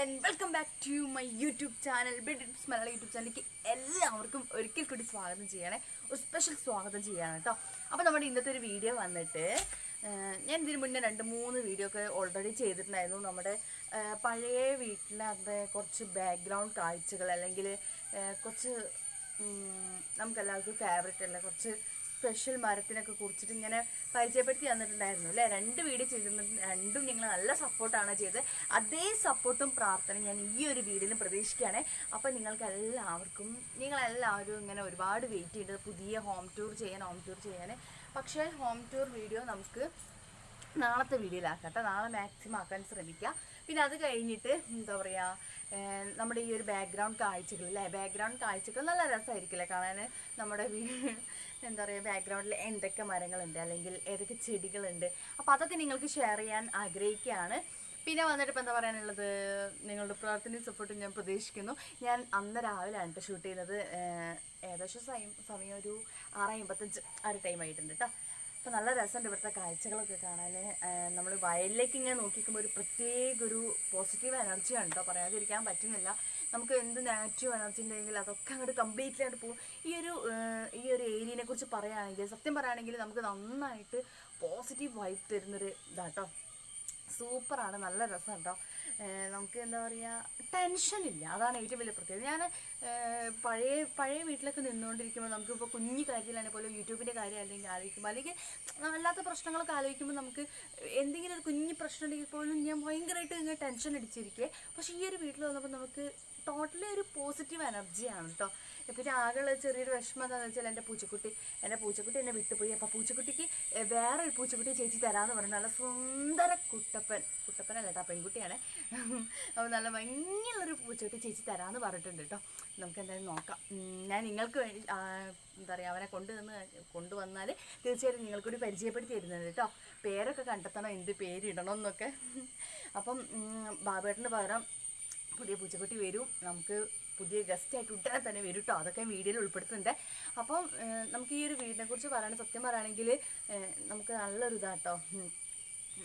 And welcome back to my YouTube channel ബിഡിപ്സ് മലയാള YouTube ചാനലിലേക്ക് എല്ലാവർക്കും ഒരിക്കൽ കൂടി സ്വാഗതം ചെയ്യണേ. ഒരു സ്പെഷ്യൽ സ്വാഗതം ചെയ്യാണ് കേട്ടോ അപ്പോൾ നമ്മുടെ ഇന്നത്തെ ഒരു വീഡിയോ വന്നിട്ട് ഞാൻ ഇതിന് മുന്നേ രണ്ട് മൂന്ന് വീഡിയോ ഒക്കെ ഓൾറെഡി ചെയ്തിട്ടുണ്ടായിരുന്നു. നമ്മുടെ പഴയ വീട്ടിലെ കുറച്ച് ബാക്ക്ഗ്രൗണ്ട് കാഴ്ചകൾ അല്ലെങ്കിൽ കുറച്ച് നമുക്കെല്ലാവർക്കും ഫേവററ്റ് ഉള്ള കുറച്ച് സ്പെഷ്യൽ മരത്തിനൊക്കെ കുറിച്ചിട്ട് ഇങ്ങനെ പരിചയപ്പെടുത്തി തന്നിട്ടുണ്ടായിരുന്നു അല്ലേ? രണ്ട് വീഡിയോ ചെയ്തിരുന്നത് രണ്ടും നിങ്ങൾ നല്ല സപ്പോർട്ടാണ് ചെയ്തത്. അതേ സപ്പോർട്ടും പ്രാർത്ഥന ഞാൻ ഈ ഒരു വീഡിയോയിലും പ്രതീക്ഷിക്കുകയാണ്. അപ്പം നിങ്ങൾക്ക് എല്ലാവർക്കും നിങ്ങളെല്ലാവരും ഇങ്ങനെ ഒരുപാട് വെയിറ്റ് ചെയ്ത് പുതിയ ഹോം ടൂർ ചെയ്യാൻ ഹോം ടൂർ ചെയ്യാൻ. പക്ഷേ ഹോം ടൂർ വീഡിയോ നമുക്ക് നാളത്തെ വീഡിയോയിലാക്കട്ടെ നാളെ മാക്സിമം ആക്കാൻ ശ്രമിക്കുക പിന്നെ അത് കഴിഞ്ഞിട്ട് എന്താ പറയുക നമ്മുടെ ഈ ഒരു ബാക്ക്ഗ്രൗണ്ട് കാഴ്ചകൾ അല്ലേ ബാക്ക്ഗ്രൗണ്ട് കാഴ്ചകൾ നല്ല രസമായിരിക്കില്ലേ കാണാൻ നമ്മുടെ എന്താ പറയുക ബാക്ക്ഗ്രൗണ്ടിൽ എന്തൊക്കെ മരങ്ങളുണ്ട്? അല്ലെങ്കിൽ ഏതൊക്കെ ചെടികളുണ്ട്? അപ്പോൾ അതൊക്കെ നിങ്ങൾക്ക് ഷെയർ ചെയ്യാൻ ആഗ്രഹിക്കുകയാണ്. പിന്നെ വന്നിട്ട് ഇപ്പം എന്താ പറയാനുള്ളത്? നിങ്ങളുടെ പ്രാർത്ഥനയും സപ്പോർട്ടും ഞാൻ പ്രതീക്ഷിക്കുന്നു. ഞാൻ അന്ന് രാവിലെയാണ് കേട്ടോ ഷൂട്ട് ചെയ്യുന്നത്. ഏകദേശം സമയം സമയം ഒരു ആറ് അമ്പത്തഞ്ച് ആ ഒരു ടൈം ആയിട്ടുണ്ട് കേട്ടോ അപ്പോൾ നല്ല രസമുണ്ട് ഇവിടുത്തെ കാഴ്ചകളൊക്കെ കാണാൻ നമ്മൾ വയലിലേക്ക് ഇങ്ങനെ നോക്കിക്കുമ്പോൾ ഒരു പ്രത്യേക ഒരു പോസിറ്റീവ് എനർജി ഉണ്ടോ പറയാതിരിക്കാൻ പറ്റുന്നില്ല. നമുക്ക് എന്ത് നെഗറ്റീവ് എനർജി ഉണ്ടെങ്കിൽ അതൊക്കെ അങ്ങോട്ട് കംപ്ലീറ്റ്ലി ആയിട്ട് പോകും. ഈ ഒരു ഈ ഒരു ഏരിയനെ കുറിച്ച് പറയുകയാണെങ്കിൽ സത്യം പറയുകയാണെങ്കിൽ നമുക്ക് നന്നായിട്ട് പോസിറ്റീവ് വൈബ് തരുന്നൊരു ഇതാട്ടോ സൂപ്പറാണ് നല്ല രസം കേട്ടോ നമുക്ക് എന്താ പറയുക ഇല്ല. അതാണ് ഏറ്റവും വലിയ പ്രത്യേകത. ഞാൻ പഴയ പഴയ വീട്ടിലൊക്കെ നിന്നുകൊണ്ടിരിക്കുമ്പോൾ നമുക്കിപ്പോൾ കുഞ്ഞു കാര്യത്തിലാണെങ്കിൽ പോലും യൂട്യൂബിന്റെ കാര്യം അല്ലെങ്കിൽ ആലോചിക്കുമ്പോൾ അല്ലെങ്കിൽ അല്ലാത്ത പ്രശ്നങ്ങളൊക്കെ ആലോചിക്കുമ്പോൾ നമുക്ക് എന്തെങ്കിലും ഒരു കുഞ്ഞു പ്രശ്നം ഉണ്ടെങ്കിൽ പോലും ഞാൻ ഭയങ്കരമായിട്ട് ഇങ്ങനെ ടെൻഷൻ അടിച്ചിരിക്കുക പക്ഷേ ഈ ഒരു വീട്ടിൽ വന്നപ്പോൾ നമുക്ക് ടോട്ടലി ഒരു പോസിറ്റീവ് എനർജിയാണ് കേട്ടോ പിന്നെ ആകെയുള്ള ചെറിയൊരു വിഷമം എന്താണെന്ന് വെച്ചാൽ എന്റെ പൂച്ചക്കുട്ടി എന്റെ പൂച്ചക്കുട്ടി എന്നെ വിട്ടുപോയി. അപ്പോൾ പൂച്ചക്കുട്ടിക്ക് വേറെ ഒരു പൂച്ചക്കുട്ടി ചേച്ചി തരാമെന്ന് പറഞ്ഞു നല്ല സുന്ദര കുട്ടപ്പൻ. കുട്ടപ്പനല്ല കേട്ടോ പെൺകുട്ടിയാണ്. അപ്പോൾ നല്ല ഭംഗിയുള്ളൊരു പൂച്ചക്കുട്ടി ചേച്ചി തരാമെന്ന് പറഞ്ഞിട്ടുണ്ട് കേട്ടോ നമുക്ക് എന്തായാലും നോക്കാം. ഞാൻ നിങ്ങൾക്ക് വേണ്ടി എന്താ പറയുക അവനെ കൊണ്ടുവന്ന് കൊണ്ടുവന്നാൽ തീർച്ചയായിട്ടും നിങ്ങൾക്കൂടി പരിചയപ്പെടുത്തി തരുന്നത് കേട്ടോ പേരൊക്കെ കണ്ടെത്തണം എന്ത് പേരിടണം എന്നൊക്കെ. അപ്പം ബാബേട്ടന് പകരം പുതിയ പൂച്ചക്കുട്ടി വരും. നമുക്ക് പുതിയ ഗസ്റ്റ് ആയിട്ട് ഉടനെ തന്നെ വരും കേട്ടോ അതൊക്കെ വീഡിയോയിൽ ഉൾപ്പെടുത്തുന്നുണ്ട്. അപ്പം നമുക്ക് ഈ ഒരു വീടിനെ കുറിച്ച് പറയുകയാണെങ്കിൽ സത്യം പറയുകയാണെങ്കിൽ നമുക്ക് നല്ലൊരു ഇതാട്ടോ.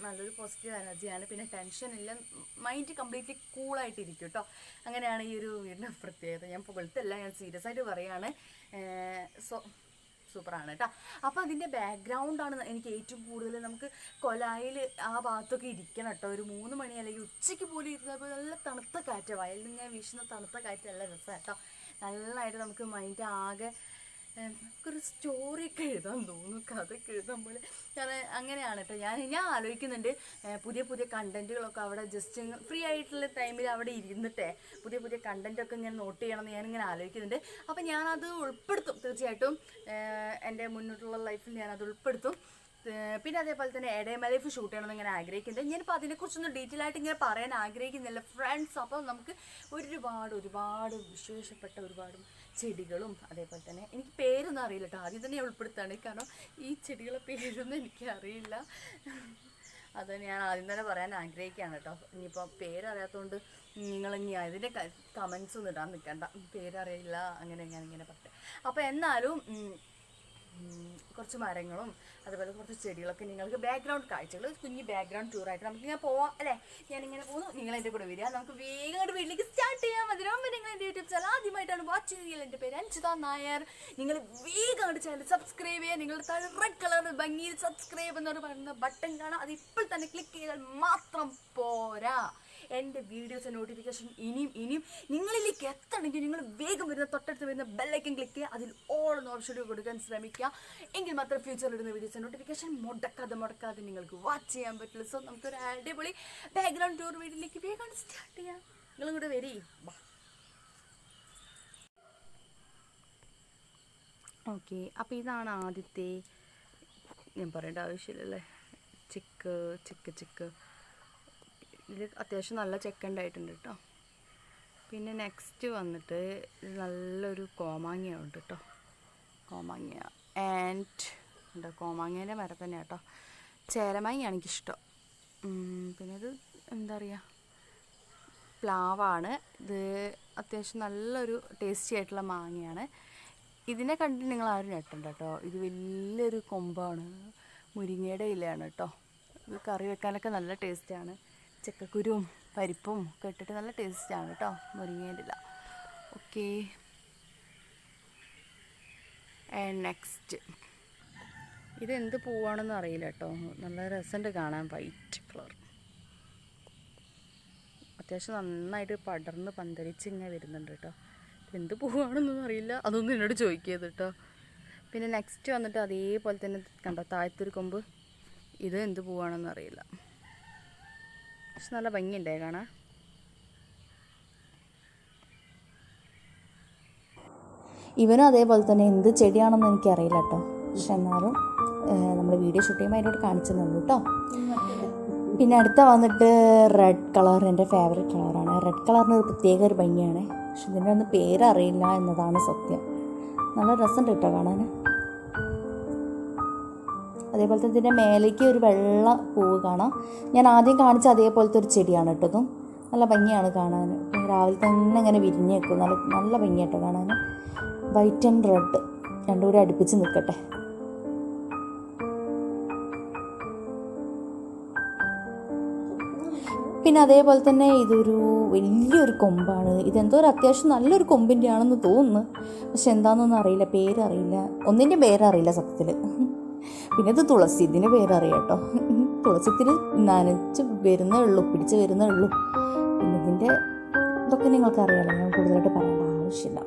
നല്ലൊരു പോസിറ്റീവ് എനർജിയാണ് പിന്നെ ടെൻഷൻ ഇല്ല. മൈൻഡ് കംപ്ലീറ്റ്ലി കൂളായിട്ടിരിക്കും കേട്ടോ അങ്ങനെയാണ് ഈ ഒരു വീടിന്റെ പ്രത്യേകത. ഞാൻ പുകഴ്ത്തല്ല ഞാൻ സീരിയസ് ആയിട്ട് പറയുകയാണ് സോ സൂപ്പറാണ് കേട്ടോ. അപ്പോൾ അതിന്റെ ബാക്ക്ഗ്രൗണ്ടാണ് എനിക്ക് ഏറ്റവും കൂടുതൽ നമുക്ക് കൊലായിൽ ആ ഭാഗത്തൊക്കെ ഇരിക്കണം കേട്ടോ. ഒരു മൂന്ന് മണി അല്ലെങ്കിൽ ഉച്ചയ്ക്ക് പോലും ഇരുന്നപ്പോൾ നല്ല തണുത്ത കാറ്റ് വയലിൽ നിന്ന് വീശുന്ന തണുത്ത കാറ്റ് നല്ല രസമാണ് കേട്ടോ. നല്ലതായിട്ട് നമുക്ക് മൈൻഡ് ആകെ നമുക്കൊരു സ്റ്റോറിയൊക്കെ എഴുതാൻ തോന്നും കഥയൊക്കെ എഴുതാൻ പോലെ. ഞാൻ അങ്ങനെയാണ് കേട്ടോ ഞാൻ ഞാൻ ആലോചിക്കുന്നുണ്ട് പുതിയ പുതിയ കണ്ടന്റുകളൊക്കെ അവിടെ ജസ്റ്റ് ഫ്രീ ആയിട്ടുള്ള ടൈമിൽ അവിടെ ഇരുന്നിട്ടേ പുതിയ പുതിയ കണ്ടന്റൊക്കെ ഞാൻ നോട്ട് ചെയ്യണമെന്ന് ഞാനിങ്ങനെ ആലോചിക്കുന്നുണ്ട്. അപ്പം ഞാനത് ഉൾപ്പെടുത്തും. തീർച്ചയായിട്ടും എന്റെ മുന്നോട്ടുള്ള ലൈഫിൽ ഞാനത് ഉൾപ്പെടുത്തും. പിന്നെ അതേപോലെ തന്നെ എടയമ ലൈഫ് ഷൂട്ട് ചെയ്യണമെന്ന് ഇങ്ങനെ ആഗ്രഹിക്കുന്നുണ്ട്. ഞാനിപ്പോൾ അതിനെക്കുറിച്ചൊന്നും ഡീറ്റെയിൽ ആയിട്ട് ഇങ്ങനെ പറയാൻ ആഗ്രഹിക്കുന്നില്ല. ഫ്രണ്ട്സ് അപ്പോൾ നമുക്ക് ഒരുപാട് ഒരുപാട് വിശേഷപ്പെട്ട ഒരുപാട് ചെടികളും അതേപോലെ തന്നെ എനിക്ക് പേരൊന്നും അറിയില്ല കേട്ടോ ആദ്യം തന്നെ ഉൾപ്പെടുത്താണ്. കാരണം ഈ ചെടികളെ പേരൊന്നും എനിക്കറിയില്ല അത് ഞാൻ ആദ്യം തന്നെ പറയാൻ ആഗ്രഹിക്കുകയാണ് കേട്ടോ ഇനിയിപ്പോൾ പേരറിയാത്തതുകൊണ്ട് നിങ്ങൾ ഇനി അതിന്റെ കമൻസ് ഒന്നും ഇടാൻ നിൽക്കണ്ട പേരറിയില്ല അങ്ങനെ ഞാൻ ഇങ്ങനെ പറട്ടെ അപ്പോൾ എന്നാലും കുറച്ച് മരങ്ങളും അതുപോലെ കുറച്ച് ചെടികളൊക്കെ നിങ്ങൾക്ക് ബാക്ക്ഗ്രൗണ്ട് കാഴ്ചകൾ കുഞ്ഞ് ബാക്ക്ഗ്രൗണ്ട് ടൂറായിട്ട് നമുക്ക് ഇങ്ങനെ പോവാം അല്ലേ? ഞാനിങ്ങനെ പോകുന്നു നിങ്ങൾ എന്റെ കൂടെ വരിക. നമുക്ക് വേഗം അങ്ങോട്ട് വീട്ടിലേക്ക് സ്റ്റാർട്ട് ചെയ്യാം. അതിന് മുമ്പ് നിങ്ങൾ എന്റെ യൂട്യൂബ് ചാനൽ ആദ്യമായിട്ടാണ് വാച്ച് ചെയ്യുന്നത് എന്റെ പേര് അഞ്ജിത നായർ. നിങ്ങൾ വേഗം അങ്ങോട്ട് ചാനൽ സബ്സ്ക്രൈബ് ചെയ്യുക. നിങ്ങൾ താഴെ റെഡ് കളർ ഭംഗിയിൽ സബ്സ്ക്രൈബ് എന്നോട് പറയുന്ന ബട്ടൺ കാണാം. അത് ഇപ്പോൾ തന്നെ ക്ലിക്ക് ചെയ്താൽ മാത്രം പോരാ. എന്റെ വീഡിയോസ് നോട്ടിഫിക്കേഷൻ ഇനിയും ഇനിയും. നിങ്ങളിലേക്ക് എത്തണമെങ്കിൽ നിങ്ങൾ വേഗം വരുന്ന തൊട്ടടുത്ത് വരുന്ന ബെല്ലൈക്കൻ ക്ലിക്ക് ചെയ്യുക. അതിൽ ഓൾ എന്ന ഓപ്ഷൻ കൊടുക്കാൻ ശ്രമിക്കുക. എങ്കിൽ മാത്രം ഫ്യൂച്ചറിൽ ഇടുന്ന വീഡിയോസ് നോട്ടിഫിക്കേഷൻ മുടക്കാതെ മുടക്കാതെ നിങ്ങൾക്ക് വാച്ച് ചെയ്യാൻ പറ്റുള്ളൂ. സോ നമുക്കൊരു അടിപൊളി ബാക്ക്ഗ്രൗണ്ട് ടൂർ വീഡിയോയിലേക്ക് വേഗം സ്റ്റാർട്ട് ചെയ്യാം. നിങ്ങളും കൂടെ വരി. ഓക്കെ അപ്പോൾ ഇതാണ് ആദ്യത്തെ ഞാൻ പറയേണ്ട ആവശ്യമില്ലല്ലേ? ചിക്ക് ചിക്ക് ചിക്ക്. ഇതിൽ അത്യാവശ്യം നല്ല ചെക്ക ഉണ്ടായിട്ടുണ്ട് കേട്ടോ പിന്നെ നെക്സ്റ്റ് വന്നിട്ട് ഇത് നല്ലൊരു കോമാങ്ങയുണ്ട് കേട്ടോ കോമാങ്ങ ആൻഡ് ഉണ്ടോ കോമാങ്ങേന്റെ മരം തന്നെ കേട്ടോ ചേരമാങ്ങയാണ് എനിക്കിഷ്ടം പിന്നെ ഇത് എന്താ പറയുക പ്ലാവാണ്. ഇത് അത്യാവശ്യം നല്ലൊരു ടേസ്റ്റി ആയിട്ടുള്ള മാങ്ങയാണ്. ഇതിനെ കണ്ടിട്ട് നിങ്ങൾ ആരും ഞെട്ടണ്ട കേട്ടോ ഇത് വലിയൊരു കൊമ്പാണ്. മുരിങ്ങയുടെ ഇലയാണ് കേട്ടോ ഇത് കറി വെക്കാനൊക്കെ നല്ല ടേസ്റ്റാണ് ചക്കക്കുരുവും പരിപ്പും ഒക്കെ ഇട്ടിട്ട് നല്ല ടേസ്റ്റാണ് കേട്ടോ മുരിങ്ങേന്റെ ഇല ഓക്കെ നെക്സ്റ്റ് ഇതെന്ത് പൂവാണെന്ന് അറിയില്ല കേട്ടോ നല്ല രസമുണ്ട് കാണാൻ വൈറ്റ് കളർ അത്യാവശ്യം നന്നായിട്ട് പടർന്ന് പന്തലിച്ച് ഇങ്ങനെ വരുന്നുണ്ട് കേട്ടോ എന്ത് പൂവാണെന്നൊന്നും അറിയില്ല. അതൊന്നും എന്നോട് ചോദിക്കരുത് കേട്ടോ പിന്നെ നെക്സ്റ്റ് വന്നിട്ട് അതേപോലെ തന്നെ കണ്ടോ താഴത്തൊരു കൊമ്പ്. ഇത് എന്ത് പൂവാണെന്ന് അറിയില്ല. പക്ഷെ നല്ല ഭംഗിയുണ്ടേ കാണാൻ? ഇവനും അതേപോലെ തന്നെ എന്ത് ചെടിയാണെന്ന് എനിക്കറിയില്ല കേട്ടോ. പക്ഷെ എന്നാലും നമ്മൾ വീഡിയോ ഷൂട്ട് ചെയ്യുമ്പോൾ അതിനോട് കാണിച്ചു തന്നു കേട്ടോ. പിന്നെ അടുത്ത വന്നിട്ട് റെഡ് കളർ എന്റെ ഫേവറേറ്റ് കളറാണ് റെഡ് കളറിന് ഒരു പ്രത്യേക ഒരു ഭംഗിയാണ്. പക്ഷെ ഇതിന്റെ ഒന്നും പേരറിയില്ല എന്നതാണ് സത്യം. നല്ല രസമുണ്ട് കേട്ടോ കാണാൻ. അതേപോലെ തന്നെ ഇതിന്റെ മേലേക്ക് ഒരു വെള്ള പൂവ് കാണാം. ഞാൻ ആദ്യം കാണിച്ച അതേപോലത്തെ ഒരു ചെടിയാണ് കേട്ടോ ഇതും. നല്ല ഭംഗിയാണ് കാണാൻ. രാവിലെ തന്നെ ഇങ്ങനെ വിരിഞ്ഞ് നിൽക്കും നല്ല നല്ല ഭംഗിയാട്ടോ കാണാൻ. വൈറ്റ് ആൻഡ് റെഡ് രണ്ടും കൂടി അടുപ്പിച്ച് നിൽക്കട്ടെ. പിന്നെ അതേപോലെ തന്നെ ഇതൊരു വലിയൊരു കൊമ്പാണ്. ഇതെന്തോ ഒരു അത്യാവശ്യം നല്ലൊരു കൊമ്പിന്റെ ആണെന്ന് തോന്നുന്നു. പക്ഷെ എന്താണെന്നൊന്നും അറിയില്ല. പേരറിയില്ല. ഒന്നിന്റെ പേരറിയില്ല സത്യത്തിൽ പിന്നെ ഇത് തുളസി ഇതിന് പേരറിയാം കേട്ടോ. തുളസിത്തിരി നനച്ച് വരുന്നേ ഉള്ളൂ പിടിച്ച് വരുന്നേ ഉള്ളൂ. പിന്നെ ഇതിന്റെ ഇതൊക്കെ നിങ്ങൾക്ക് അറിയാലോ ഞാൻ കൂടുതലായിട്ട് പറയേണ്ട ആവശ്യമില്ല.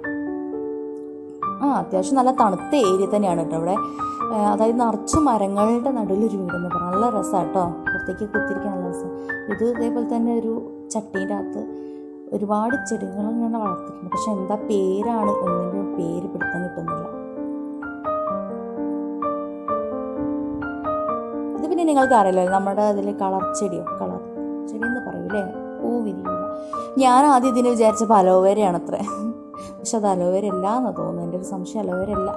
ആ അത്യാവശ്യം നല്ല തണുത്ത ഏരിയ തന്നെയാണ് കേട്ടോ ഇവിടെ ആ, അതായത് നിറച്ച് മരങ്ങളുടെ നടുവിലൊരു വീടെന്ന് പറയാം നല്ല രസമാണ് കേട്ടോ. പുറത്തേക്ക് കുത്തിരിക്കാൻ നല്ല രസം. ഇത് ഇതേപോലെ തന്നെ ഒരു ചട്ടീന്റെ അകത്ത് ഒരുപാട് ചെടികൾ ഇങ്ങനെ വളർത്തിയിട്ടുണ്ട്. പക്ഷെ എന്താ പേരാണ് ഒന്നിന്റെ പേര് പിടുത്തം കിട്ടുന്നില്ല. പിന്നെ നിങ്ങൾക്ക് അറിയില്ല നമ്മുടെ അതിൽ കളർ ചെടിയോ? കളർ ചെടി എന്ന് പറയൂലേ പൂ ഞാൻ ആദ്യം ഇതിന് വിചാരിച്ചപ്പോൾ അലോവേരയാണ് അത്ര പക്ഷെ അത് അലോവേര അല്ല എന്ന് തോന്നുന്നു. എന്റെ ഒരു സംശയം അലോവേര അല്ല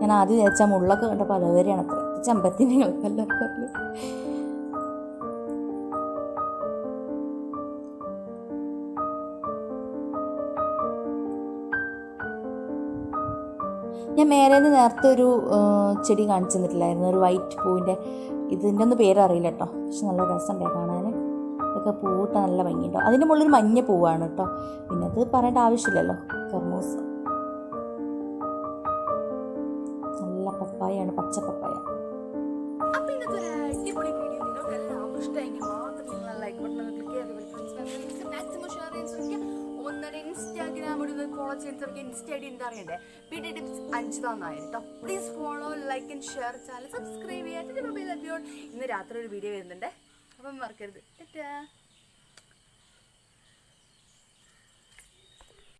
ഞാൻ ആദ്യം വിചാരിച്ച മുള്ളൊക്കെ കണ്ടപ്പോൾ അലോവേരയാണ് അത്ര ചമ്പത്തി നിങ്ങൾക്ക് എല്ലാവർക്കും അറിയില്ല ഞാൻ മേലെ നിന്ന് നേരത്തെ ഒരു ചെടി കാണിച്ചു തന്നിട്ടില്ലായിരുന്നു. ഒരു വൈറ്റ് പൂവിന്റെ ഇതിന്റെ ഒന്നും പേരറിയില്ല കേട്ടോ. പക്ഷെ നല്ല രസമുണ്ട് കാണാൻ. ഇതൊക്കെ പൂവിട്ട് നല്ല ഭംഗിയുണ്ടോ. അതിന്റെ മുകളിൽ മഞ്ഞ പൂവാണ് കേട്ടോ. പിന്നെ അത് പറയേണ്ട ആവശ്യമില്ലല്ലോ. കർമൂസ്. നല്ല പപ്പായാണ് പച്ച പപ്പായ ഇടുന്ന ഫോളോ ചെയ്യാൻ ശ്രമിക്കുക ഇൻസ്റ്റ ഐ എന്താ അറിയണ്ടേ? പി ടി ടിപ്സ് അഞ്ച് തന്നായിട്ടോ please follow like and share channel subscribe ചെയ്യാൻ മൊബൈൽ അഭ്യോൺ ഇന്ന് രാത്രി ഒരു വീഡിയോ വരുന്നുണ്ട്. അപ്പം മറക്കരുത്. ടാറ്റാ.